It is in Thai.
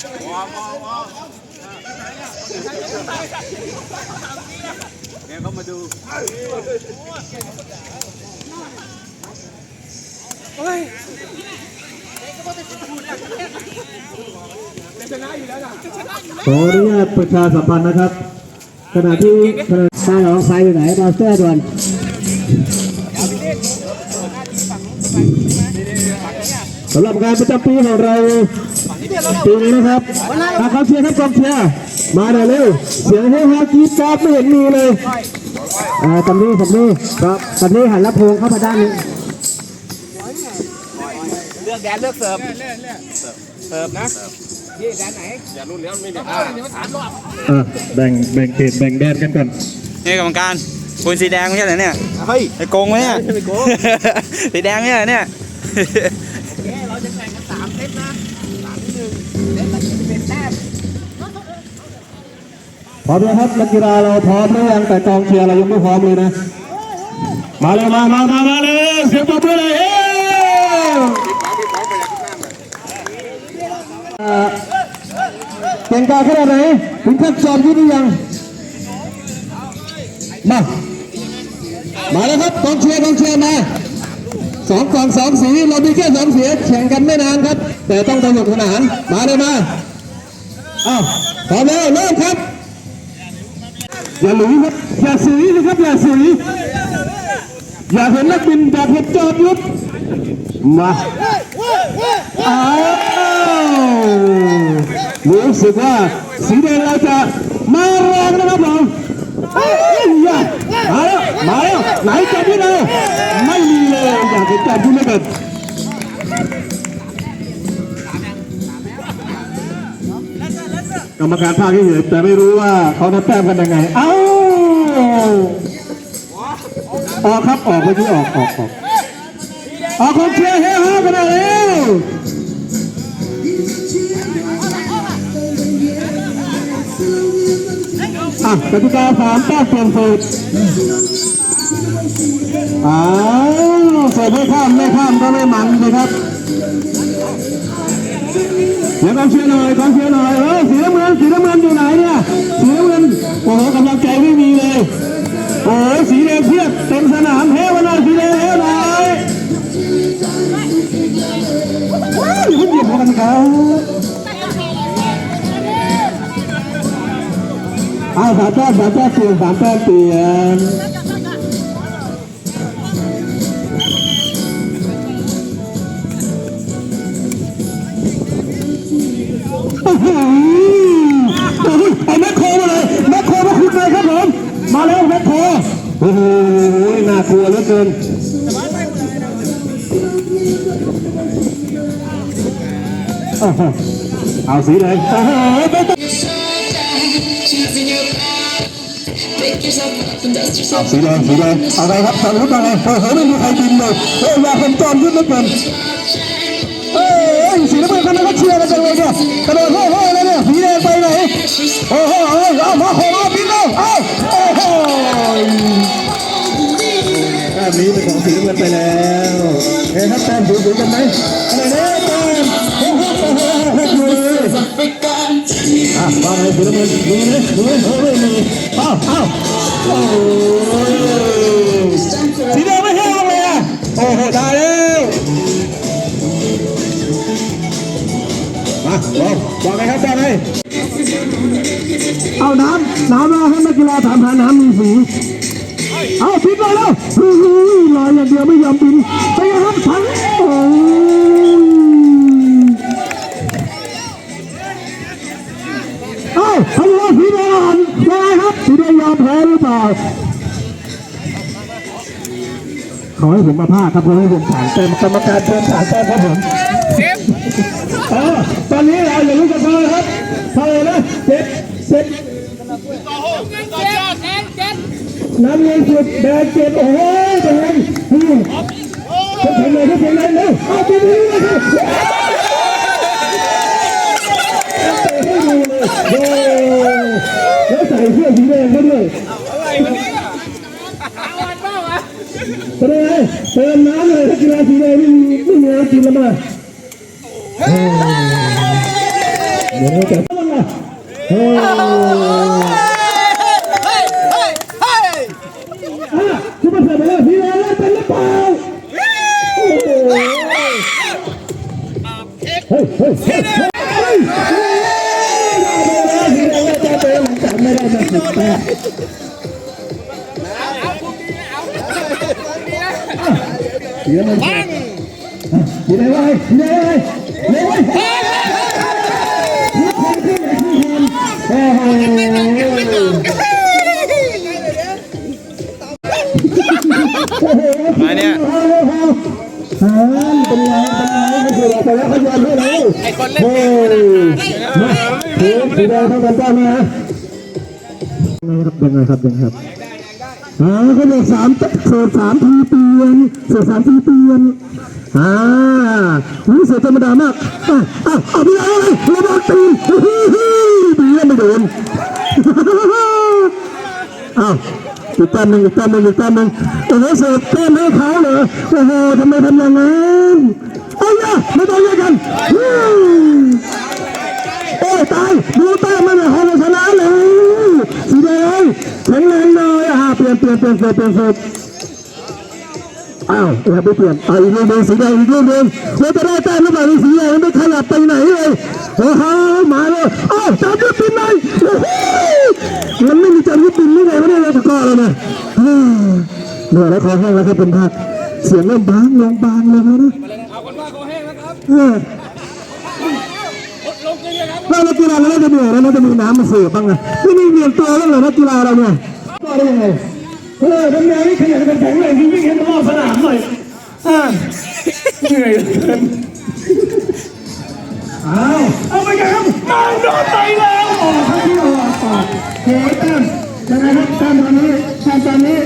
เนี่ยเขามาดูเฮ้ยขออนุญาตประชาสัมพันธ์นะครับ ขณะที่ขณะซ้ายออกซ้ายอยู่ไหนบอลเสื้อด่วนสำหรับงานประจำปีของเรา ปีนี้นะครับถ้าเขาเชียร์ครับกองเชียร์มาหน่อยเร็วเสียงเฮฮากรีดกราร์ดไม่เห็นมีเลยเออตำนี้ตำนี้ครับตำนี้หันลำโพงเข้ามาด้านนี้เลือกแดนเลือกเสิร์ฟเสิร์ฟนะยี่แดนไหนอย่ารุ่นแล้วไม่ได้อ่าอะแบ่งแบ่งเขตแบ่งแดนกันก่อนนี่กรรมการคุณสีแดงไม่ใช่เหรอเนี่ยเฮ้ยไอ้โกงไหมเนี่ยไม่โกงสีแดงไม่ใช่เหรอเนี่ยเราจะแข่งกันสามเซตนะ พร้อมแล้วครับนักกีฬาเราพร้อมหรือยังแต่กองเชียร์เรายังไม่พร้อมเลยนะ มาเลยมามามามาเลยเสียงตบมือเลยเฮ้เอ่อเก่งกาจขนาดไหนถึงขั้นสอบยุทธหรือยังมามาแล้วครับกองเชียร์กองเชียร์มาสองกองสองสีเรามีแค่สองสีแข่งกันไม่นานครับ แต่ต้องสนุกสนานมาเลยมาอ้าวพร้อมแล้วเริ่มครับ อย่าหลุยครับอย่าสีนะครับอย่าสีอย่าเห็นนักบินอยาเห็นจอดยุดมาอ้าวรู้สึกว่าสีแดงเราจะมาแรงนะครับผมเฮ้ยอย่ามาแล้วมาแล้วไหนจอดยุดเลยไม่มีเลยอยากเห็นจอดยุดเลยกัน รมการภาคที่เห็นแต่ไม่รู้ว่าเขานับแต้มกันยังไง เอ้าออกครับออกเมื่อกี้ออกออกออกออกคนเชียร์เฮ้ฮากันหน่อยเร็วอะกติกาสามแต้มเปลี่ยนสูตรอ้าวเสร์ฟไม่ข้ามไม่ข้ามก็ไม่มันเลยครับ เดี๋ยวกองเชียร์หน่อยกองเชียร์หน่อยเออสีน้ำเงินสีน้ำเงินอยู่ไหนเนี่ยสีน้ำเงินโอ้โหกำลังใจไม่มีเลยโอ้ยสีแดงเพียบเต็มสนามเฮ้วันนั้นสีแดงเฮ้หน่อยว้าวอย่าเพิ่งเหยียบกันเขาเอาสามแต้มสามแต้มเปลี่ยนสามแต้มเปลี่ยนากลัวเหลือเกินอ้าวเอาสีเลยโอ้โหไม่ต้อง Pick yourself up and dust เอา yourself สีแดงสีแดงเอาไงครับทางรุ้นอะไรเฮ้ยเฮ้ยไม่มีใครบินเลยเฮ้ยอยากเห็นจอมยุทธเหลือเกินเอ้ยสีน้ำเงินคนนั้นก็เชียร์กันจังเลยเนี่ยกระโดดโฮ่โฮ่เลยเนี่ยสีแดงไปไหนโอ้โหเอาเอามาโหเอาบินเลยเอา มนี้เป็นของสีน้ำเงินไปแล้วเฮ้ยครับแต้มสูงๆกันไหมอะไรเนี่ยแต้มโอ้โหโอ้โหโอ้โหเลย African อะว่าไงสีน้ำเงินมีไหมมีไหมเฮ้ยไม่มีอ้าวอ้าวโอ้ยสีแดงไม่แห้งเลยอะโอ้โหได้แล้วมาลองว่าไงครับว่าไงเอาน้ำน้ำมาให้นักกีฬาถามหาน้ำมีสี เอาบินเลยแล้วเฮ้ยลอยอย่างเดียวไม่ยอมบินไปครับทั้งโอ้เอาฮัลโหลสีแดงว่าไงครับสีแดงยอมแพ้หรือเปล่าขอให้ผมมาพาครับขอให้ผมผ่านเต็มกรรมการเชิญผ่านแต้มครับผมเออตอนนี้เราอย่าลุ้นกันเลยครับเท่าไหร่นะเจ็ดเจ็ด น้ำเงินสุดแดงเจ็ดโอ้ยแดงนี่ทุกคนเลยทุกคนเลยเร็วเอาไปดูเลยครับให้ดูเลยโอ้แล้วใส่เสื้อสีแดงก็ด้วยเป็นไงเติมน้ำเลยถ้ากีฬาสีแดงไม่มีไม่มีน้ำกินแล้วมาเดี๋ยวจะโอ้ชุ ไม่ได้จะสิบแปดเดี๋ยวมันอยู่ไหนวะอยู่ไหนวะอยู่ไหนวะโอ้โหมาเนี่ยฮานเป็นไงเป็นไงไม่คือเราไปแล้วเขายอมให้เราไอ้คนเล่นเกมมาทีมสีแดงเท่ากันป้ามา ไงครับยังไงครับยังไงครับอ่าเขาเรียกสามเสิร์ฟสามทีเปลี่ยนเสิร์ฟสามทีเปลี่ยนอ่าวิเศษธรรมดามากอะอะเอาไปเอาเลยระวังตีนฮิฮิดีแล้วไม่โดนอ้าวอีกแต้มหนึ่งอีกแต้มหนึ่งอีกแต้มหนึ่งโอ้โหเสิร์ฟแต้มให้เขาเหรอโอ้โหทำไมทำอย่างนั้นเอาอย่าไม่ต้องแยกกันอืมโอ้ยตายดูแต้มมันเลยฮอลชนะเลยสีแดงแข็งแรงเลย อ่าเปลี่ยนเปลี่ยนเปลี่ยนเปลี่ยนอ้าวอย่าไปเปลี่ยนเอาอีกลูกหนึ่งสีแดงอีกลูกหนึ่งเราจะได้แต้มหรือเปล่าสีแดงไม่ขยับไปไหนเลยโอ้โหมาเลยอ้าวจับยึดปีนไหนโอ้โหมันไม่มีจำยึดดินนี่ไงวะเนี่ยเราตะกอเลยนะเฮ้ยเหนื่อยแล้วคอแห้งแล้วครับเป็นพักเสียงเริ่มบางลงบางลงแล้วนะเอาคนว่าเขาแห้งแล้วครับเออลงจริงเลยครับเรานักกีฬาเราจะเหนื่อยแล้วเราจะมีน้ำมาเสิร์ฟบ้างนะไม่มีเวียนตัวบ้างเหรอนักกีฬาเราเนี่ยก็ได้ยังไง เออทำไงนี่ขยันกันแข็งแรงจริงๆเห็นรอบสนามหน่อยอ่าเหนื่อยเหลือเกินอ้าวเอาไปกันครับมาโดนไปแล้วออกครับที่ออกออกโหยแต้มยังไงครับแต้มตอนนี้แต้มตอนนี้